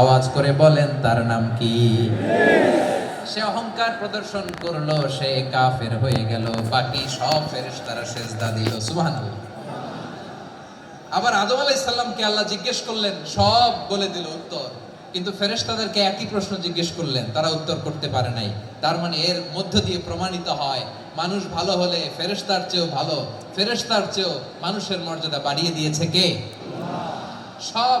আওয়াজ করে বলেন, তার নাম কি? সে অহংকার প্রদর্শন করল, সে কাফের হয়ে গেল। বাকি সব ফেরেশতারা সেজদা দিল, সুবহানাল্লাহ। আবার আদম আলাইহিস সালামকে আল্লাহ জিজ্ঞেস করলেন, সব বলে দিল উত্তর। কিন্তু ফেরেশতাদেরকে একই প্রশ্ন জিজ্ঞেস করলেন, তারা উত্তর করতে পারে নাই। তার মানে এর মধ্য দিয়ে প্রমাণিত হয়, মানুষ ভালো হলে ফেরেশতার চেয়েও ভালো, ফেরেশতার চেয়েও মানুষের মর্যাদা বাড়িয়ে দিয়েছে কে? সব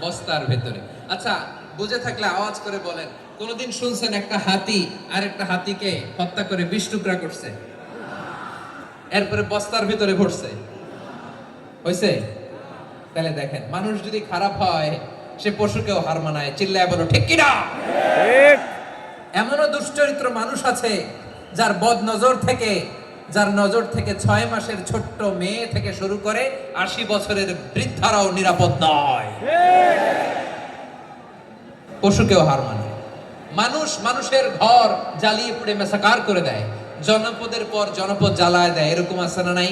বস্তার ভেতরে। আচ্ছা বুঝে থাকলে আওয়াজ করে বলেন কোনদিন শুনছেন একটা হাতি আর একটা হাতিকে হত্যা করে বিশ টুকরা করছে? এরপরে বস্তার ভিতরে ভরছে। হয়েছে তাহলে দেখেন মানুষ যদি খারাপ হয় সে পশুকেও হার মানায়। চিল্লায় বলো ঠিক কিনা? এমনও দুশ্চরিত্র মানুষ আছে যার বদ নজর থেকে যার নজর থেকে ছয় মাসের ছোট্ট মেয়ে থেকে শুরু করে আশি বছরের বৃদ্ধারাও নিরাপদ নয়। পশুকেও হার মানে। মানুষ মানুষের ঘর জ্বালিয়ে পুড়ে মেসাকার করে দেয়। জনপদের পর জনপদ জ্বালায় দেয়, এরকম আছে না নাই?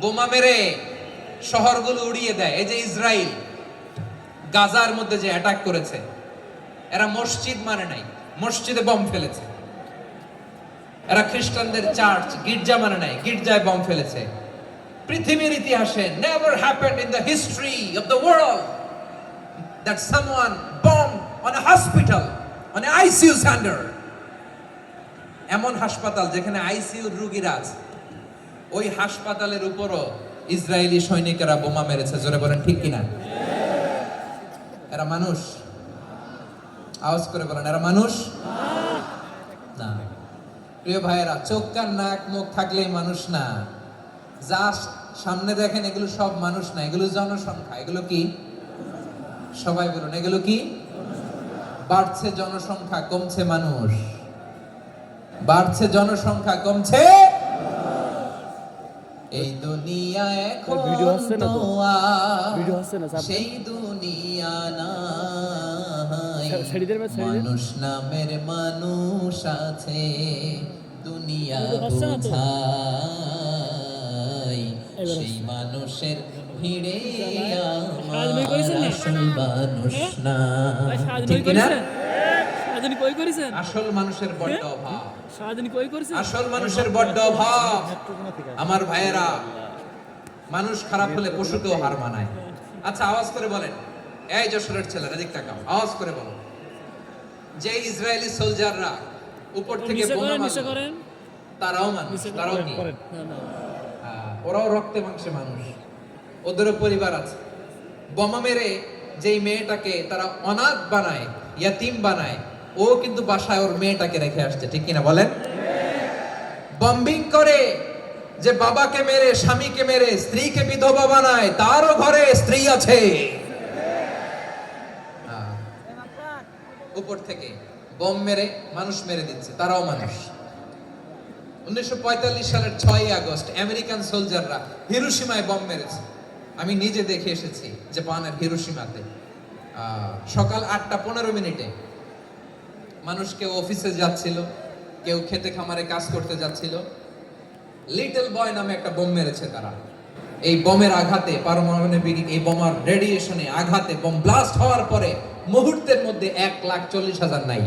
বোমা মেরে শহরগুলো উড়িয়ে দেয়। এই যে ইসরায়েল গাজার মধ্যে যে অ্যাটাক করেছে, এরা মসজিদ মানে নাই, মসজিদে বম ফেলেছে। এরা খ্রিস্টানদের চার্চ গির্জা মানে নাই, গির্জায় বম ফেলেছে। পৃথিবীর ইতিহাসে never happened in the history of the world that someone bomb on a hospital on a ICU centre এমন হাসপাতাল যেখানে আইসিইউর রোগীরা আছে। ওই হাসপাতালের উপরও ইসরায়েলি সৈনিকেরা বোমা মেরেছে, জোরে বলেন ঠিক কিনা? এরা মানুষ। আওয়াজ করে বলেন, এরা মানুষ? প্রিয় ভাইয়েরা চোখ কান নাক মুখ থাকলেই মানুষ না। যা সামনে দেখেন এগুলো সব মানুষ না। এগুলো জনসংখ্যা। এগুলো কি? সবাই বলুন এগুলো কি? বাড়ছে জনসংখ্যা কমছে মানুষ। বাড়ছে জনসংখ্যা কমছে এই দুনিয়া এখন না না। সেই দুনিয়া নাই। মানুষ নামের মানুষ আছে দুনিয়া? বোঝাই সেই মানুষের ভিড়ে নি? আসল মানুষ না। ঠিক না সারাদিন কই করেছেন? আসল মানুষের বড্ড অভাব। সারাদিন কই করেছেন? আসল মানুষের বড্ড অভাব। আমার ভাইয়েরা মানুষ খারাপ হলে পশুকেও হার মানায়। আচ্ছা আওয়াজ করে বলেন। এই যশোরের ছেলেরা দিক তাকাও আওয়াজ করে বলো। যে ইসরায়েলি সোলজাররা উপর থেকে বোমা মারলো, তারাও মানুষ তারাও কি? করেন। না, না। হ্যাঁ, ওরাও রক্তে মাংসে মানুষ। ওদেরও পরিবার আছে। বোমা মেরে যেই মেয়েটাকে তারা অনাথ বানায় ইয়াতিম বানায় ও কিন্তু বাসায় ওর মেয়েটাকে রেখে আসছে ঠিক কিনা বলেন? বম্বিং করে যে বাবাকে মেরে স্বামীকে মেরে স্ত্রীকে বিধবা বানায় তারও ঘরে স্ত্রী আছে। উপর থেকে বোম মেরে মানুষ মেরে দিচ্ছে, তারাও মানুষ। উনিশশো সালের ছয় আগস্ট, আমেরিকান সোলজাররা হিরোসীমায় বম মেরেছে। আমি নিজে দেখে এসেছি জাপানের হিরোসীমাতে সকাল আটটা পনেরো মিনিটে মানুষ কেউ অফিসে যাচ্ছিল, কেউ খেতে খামারে কাজ করতে যাচ্ছিল। লিটল বয় নামে একটা বোম মেরেছে তারা। এই বোমের আঘাতে, পারমাণবিক এই বোমার রেডিয়েশনে আঘাতে বোম ব্লাস্ট হওয়ার পরে মুহূর্তের মধ্যে এক লাখ চল্লিশ হাজার নাই।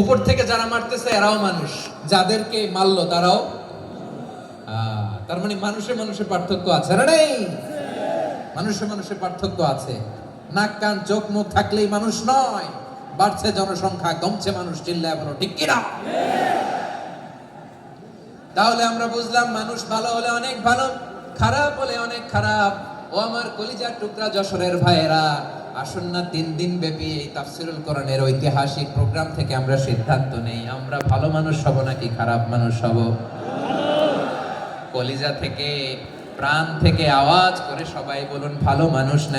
উপর থেকে যারা মারতেছে, এরাও মানুষ। যাদেরকে মারলো, তারাও তার মানে মানুষে মানুষের পার্থক্য আছে না নেই? মানুষে মানুষের পার্থক্য আছে। নাক, কান, চোখ, মুখ থাকলেই মানুষ নয়। বাড়ছে জনসংখ্যা, কমছে মানুষ, চিল্লায় বলো ঠিক কিনা তাহলে আমরা বুঝলাম মানুষ ভালো হলে অনেক ভালো, খারাপ হলে অনেক খারাপ। ও আমার কলিজার টুকরা যশোরের ভাইয়েরা, আসুন না তিন দিন ব্যাপী এই তাফসিরুল কোরআনের ঐতিহাসিক প্রোগ্রাম থেকে আমরা সিদ্ধান্ত নেই। আমরা ভালো মানুষ হব নাকি খারাপ মানুষ হব? কলিজা থেকে, প্রাণ থেকে আওয়াজ করে সবাই বলুন, ভালো মানুষ নাকি